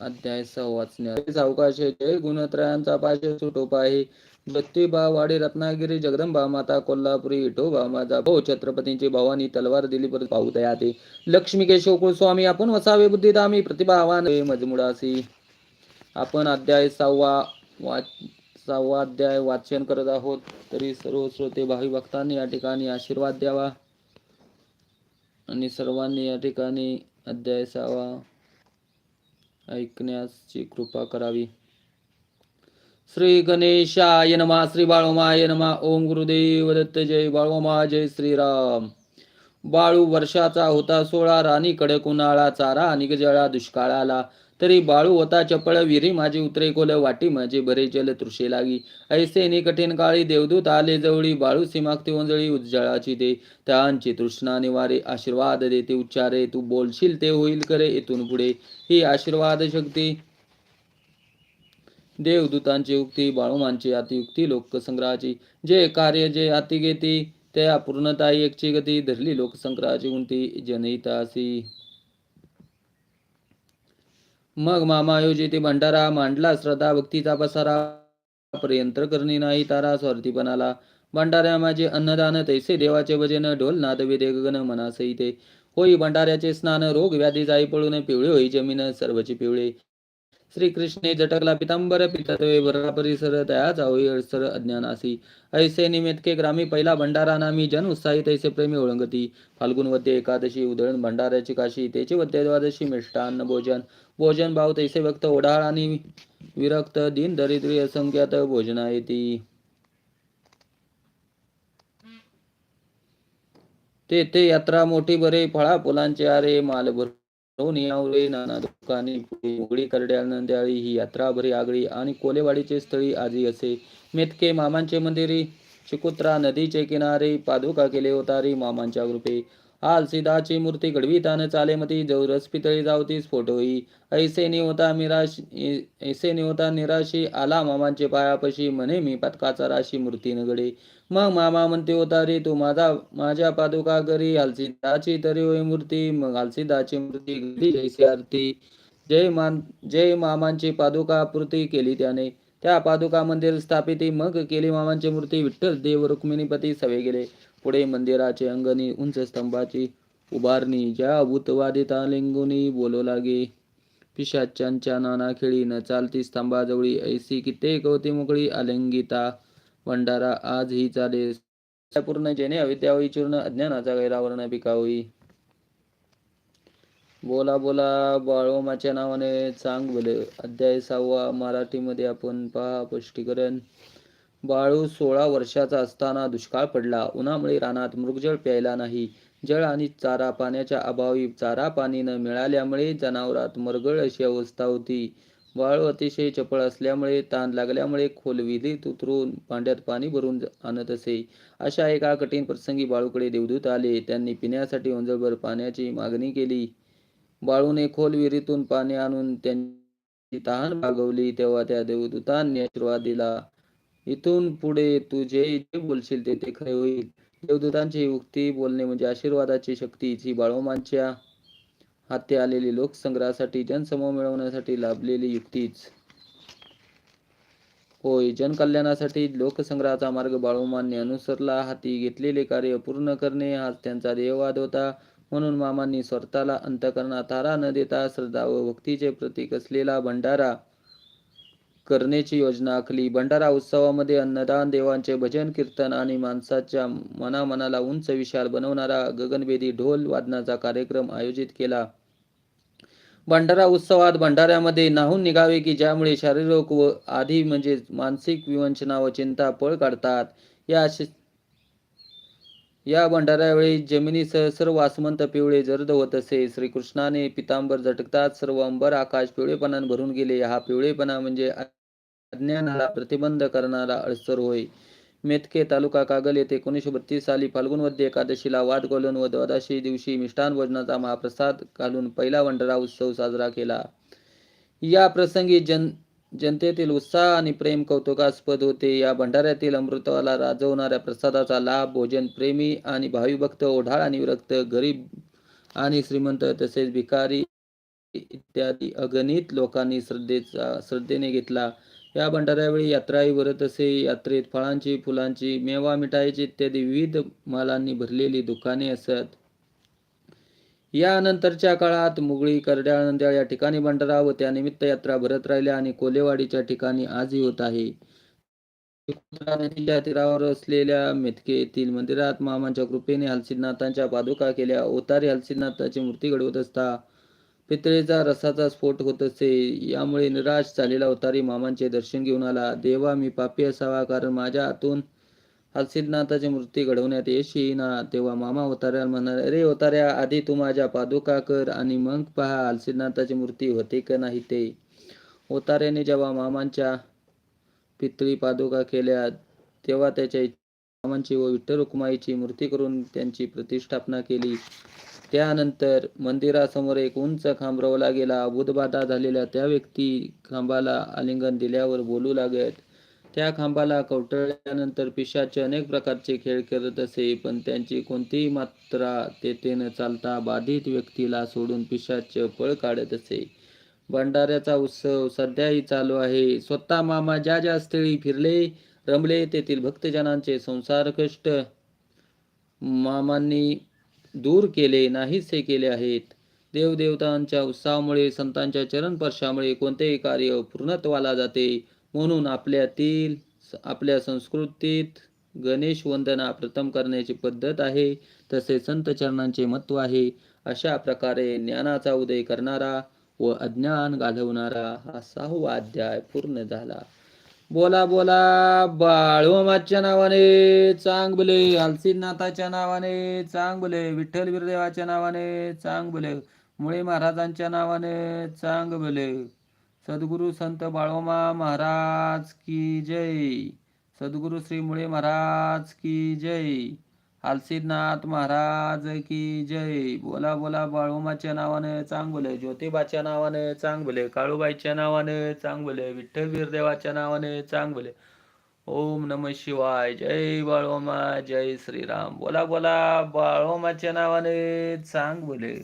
अध्याय सवाचण्या सावकाशे जय गुणत्रयांचा पाशे सुटोपाही ज्योतिबा वाडी रत्नागिरी जगदंबा माता कोल्हापुरी विठोबा माझा. भाऊ छत्रपतींची भावानी तलवार दिली परत पाहू दया ते लक्ष्मी केशव कुलस्वामी आपण वसावे बुद्धिदामी प्रतिभावान हे मजमुडासी. आपण अध्याय सहावा वाच सहावा अध्याय वाचन करत आहोत. तरी सर्व श्रोते भावी भक्तांनी या ठिकाणी आशीर्वाद द्यावा. आणि सर्वांनी या ठिकाणी अध्याय सहावा ऐकण्याची कृपा करावी. श्री गणेशाय नमा श्री बाळोमाय नमा ओम गुरुदेव दत्त जय बाळोमा जय श्रीराम. बाळू वर्षाचा होता सोळा राणी कडक उन्हाळा चारा आणि जळा दुष्काळाला. तरी बाळू होता चपळ विरी माझी उतरे कोल वाटी माझे बरे जल तृषे लागी. ऐसे नि कठीण काळी देवदूत आले जवळी बाळू सीमागती ओंजळी उज्जळाची दे. त्यांची तृष्णा निवारे आशीर्वाद देते उच्चारे तू बोलशील ते होईल करे इथून पुढे. ही आशीर्वाद शक्ती. देवदूतांची युक्ती बाळूमांची अतियुक्ती लोकसंग्रहाची. जे कार्य जे अतिगेती ते त्या पूर्णताई एकची गती धरली लोकसंक्राची उंती जनहितासी मग मामा योजिती भंडारा मांडला श्रद्धा भक्तीचा पसारा. पर्यंत करणी नाही तारा स्वार्थीपणाला. भंडाऱ्या माझे अन्नदान तैसे देवाचे भजन ढोल नाद वेदे गगन मना होई भंडाऱ्याचे स्नान रोग व्याधी जाई पळून पिवळे होई जमीन सर्वची पिवळे. श्रीकृष्णे जटकला पितांबर पितत्वे वरा परिसर तयाचा होई अडसर अज्ञानासी ऐसे निमेतके ग्रामी पहिला भंडारा नामी जन उत्साही तैसे प्रेमी ओळंगती. फाल्गुन वद्य एकादशी उधळण भंडाऱ्याची काशी तेचे वद्य द्वादशी मिष्टान्न भोजन. भोजन भाव तैसे व्यक्त ओढाळ आणि विरक्त दिन दरिद्री असंख्यात भोजना येती. ते ते यात्रा मोठी बरे फळा फुलांचे आरे माल यावरे नाना दुकानी उघडी करड्या नंद्याळी ही यात्रा भरी आगळी आणि कोलेवाडीचे स्थळी आजी असे. मेतके मामांचे मंदिरी चिकुत्रा नदीचे किनारे पादुका केले होतारी मामांच्या कृपे आल सिदाची मूर्ती घडवी तान चालेमती जौरस पितळी जावती स्फोट होई ऐसे निवता मिराश ऐसे निवता निराशी आला मामांचे पायापशी म्हणे मी पतकाचा राशी मूर्ती नगडे. मग मामा म्हणते होता रे तू माझा माझ्या पादुका करी हलसिदाची तरी होई मूर्ती. मग हलसिदाची मूर्ती घडली जैसी आरती. जय मान जय मामांची पादुका पूर्ती केली त्याने. त्या पादुका मंदिर स्थापिती मग केली मामांची मूर्ती विठ्ठल देव रुक्मिणीपती सवे गेले. पुढे मंदिराचे अंगणी उंच स्तंभाची उभारणी ज्या भूतवादिता लिंगुनी बोलू लागे पिशाच्यांच्या नाना खेळी न चालती स्तंभाजवळी ऐसी कित्येक होती मोकळी अलिंगिता भंडारा आज ही चाले. पूर्ण जेणे अविद्या होई चूर्ण अज्ञानाचा गैरावरण पिका होई. बोला बोला बाळोमाच्या नावाने चांग भले. अध्याय सहावा मराठीमध्ये आपण पहा स्पष्टीकरण. बाळू सोळा वर्षाचा असताना दुष्काळ पडला. उन्हामुळे रानात मृगजळ प्यायला नाही. जळ आणि चारा पाण्याच्या अभावी चारा पाणी न मिळाल्यामुळे जनावरात मरगळ अशी अवस्था होती. बाळू अतिशय चपळ असल्यामुळे ताण लागल्यामुळे खोल विहिरीत उतरून पांड्यात पाणी भरून आणत असे. अशा एका कठीण प्रसंगी बाळूकडे देवदूत आले. त्यांनी पिण्यासाठी ओंजळभर पाण्याची मागणी केली. बाळूने खोल विहिरीतून पाणी आणून त्यांची तहान भागवली. तेव्हा त्या देवदूतांनी आशीर्वाद दिला. इथून पुढे तू जे जे बोलशील ते ते खरे होईल. देवदूतांची युक्ती बोलणे म्हणजे आशीर्वादाची शक्ती जी बाळोमांच्या हाती आलेली लोकसंग्रहासाठी जनसमूह मिळवण्यासाठी लाभलेली युक्तीच. होय जनकल्याणासाठी लोकसंग्रहाचा मार्ग बाळोमांनी अनुसरला हाती घेतलेले कार्य पूर्ण करणे हाच त्यांचा देववाद होता. म्हणून मामांनी स्वतःला अंतकरणात तारा न देता श्रद्धा व भक्तीचे प्रतीक असलेला भंडारा करण्याची योजना आखली. भंडारा उत्सवामध्ये अन्नदान देवांचे भजन कीर्तन आणि माणसाच्या मनामनाला उंच विशाल बनवणारा गगनभेदी ढोल वादनाचा कार्यक्रम आयोजित केला. भंडारा उत्सवात भंडाऱ्यामध्ये नाहून निघावे की ज्यामुळे शारीरिक व आधी म्हणजे मानसिक विवंचना व चिंता पळ काढतात. या या भंडाऱ्यावेळी जमिनीसह सर्व आसमंत पिवळे जर्द होत असे. श्रीकृष्णाने पितांबर झटकतात. सर्व अंबर आकाश पिवळेपणाने भरून गेले. हा पिवळेपणा म्हणजे अज्ञानाला प्रतिबंध करणारा अडसर होय. मेतके तालुका कागल येथे एकोणीसशे बत्तीस साली फाल्गुनमध्ये एकादशीला वाद घालून व द्वादशी दिवशी मिष्टान भोजनाचा महाप्रसाद घालून पहिला वंडरा उत्सव साजरा केला. या प्रसंगी जन जनतेतील उत्साह आणि प्रेम कौतुकास्पद होते. या भंडाऱ्यातील अमृताला राजवणाऱ्या प्रसादाचा लाभ भोजन प्रेमी आणि भावी भक्त ओढाळ आणि विरक्त गरीब आणि श्रीमंत तसेच भिकारी इत्यादी अगणित लोकांनी श्रद्धेचा श्रद्धेने घेतला. या भंडाऱ्यावेळी यात्राही भरत असे. यात्रेत फळांची फुलांची मेवा मिठाईची इत्यादी विविध मालांनी भरलेली दुकाने असत. यानंतरच्या काळात मुगळी करड्याळ नंद्याळ या ठिकाणी भंडारा व त्यानिमित्त यात्रा भरत राहिल्या आणि कोलेवाडीच्या ठिकाणी आजही होत आहे. नदीच्या तीरावर असलेल्या मेथके येथील मंदिरात मामांच्या कृपेने हलसिद्धनाथांच्या पादुका केल्या. ओतारी हलसिद्धनाथाची मूर्ती घडवत असता पितळेचा रसाचा स्फोट होत असे. यामुळे निराश झालेला अवतारी मामांचे दर्शन घेऊन आला. देवा मी पापी असावा कारण माझ्या हातून हलसिद्धनाथाची मूर्ती घडवण्यात यश येईना. तेव्हा मामा ओताऱ्याला म्हणाले अरे ओताऱ्या आधी तू माझ्या पादुका कर आणि मग पहा हलसिद्धनाथाची मूर्ती होते का नाही ते. ओताऱ्याने जेव्हा मामांच्या पितळी पादुका केल्या तेव्हा त्याच्या मामांची व विठ्ठल रुक्माईची मूर्ती करून त्यांची प्रतिष्ठापना केली. त्यानंतर मंदिरासमोर एक उंच खांब रोवला गेला. बुधबाधा झालेल्या त्या व्यक्ती खांबाला आलिंगन दिल्यावर बोलू लागत त्या खांबाला कवटळल्यानंतर पिशाचे अनेक प्रकारचे खेळ करत असे पण त्यांची कोणतीही मात्रा तेथे न चालता बाधित व्यक्तीला सोडून पिशाचे पळ काढत असे. भंडाऱ्याचा उत्सव सध्याही चालू आहे. स्वतः मामा ज्या ज्या स्थळी फिरले रमले तेथील भक्तजनांचे संसार कष्ट मामांनी दूर केले नाहीसे केले आहेत. देवदेवतांच्या उत्साहामुळे संतांच्या चरणपर्शामुळे कोणतेही कार्य पूर्णत्वाला जाते. म्हणून आपल्यातील आपल्या संस्कृतीत गणेश वंदना प्रथम करण्याची पद्धत आहे. तसे संत चरणांचे महत्त्व आहे. अशा प्रकारे ज्ञानाचा उदय करणारा व अज्ञान घालवणारा हा सहावा अध्याय पूर्ण झाला. बोला बोला. बाळोमाच्या नावाने चांगले. हलसीनाथाच्या नावाने चांगले. विठ्ठल बिरदेवाच्या नावाने चांगले. मुळे महाराजांच्या नावाने चांगले. सद्गुरु संत बाळोमा महाराज की जय. सद्गुरु श्री मुळे महाराज की जय. हालसिद्धनाथ महाराज की जय. बोला बोला बाळोमाच्या नावाने चांग बोले ज्योतिबाच्या नावाने चांग बोले काळूबाईच्या नावाने चांग बोले विठ्ठल वीरदेवाच्या नावाने चांग बोले ओम नम शिवाय. जय बाळोमा जय श्रीराम. बोला बोला बाळोमाच्या नावाने चांग बोले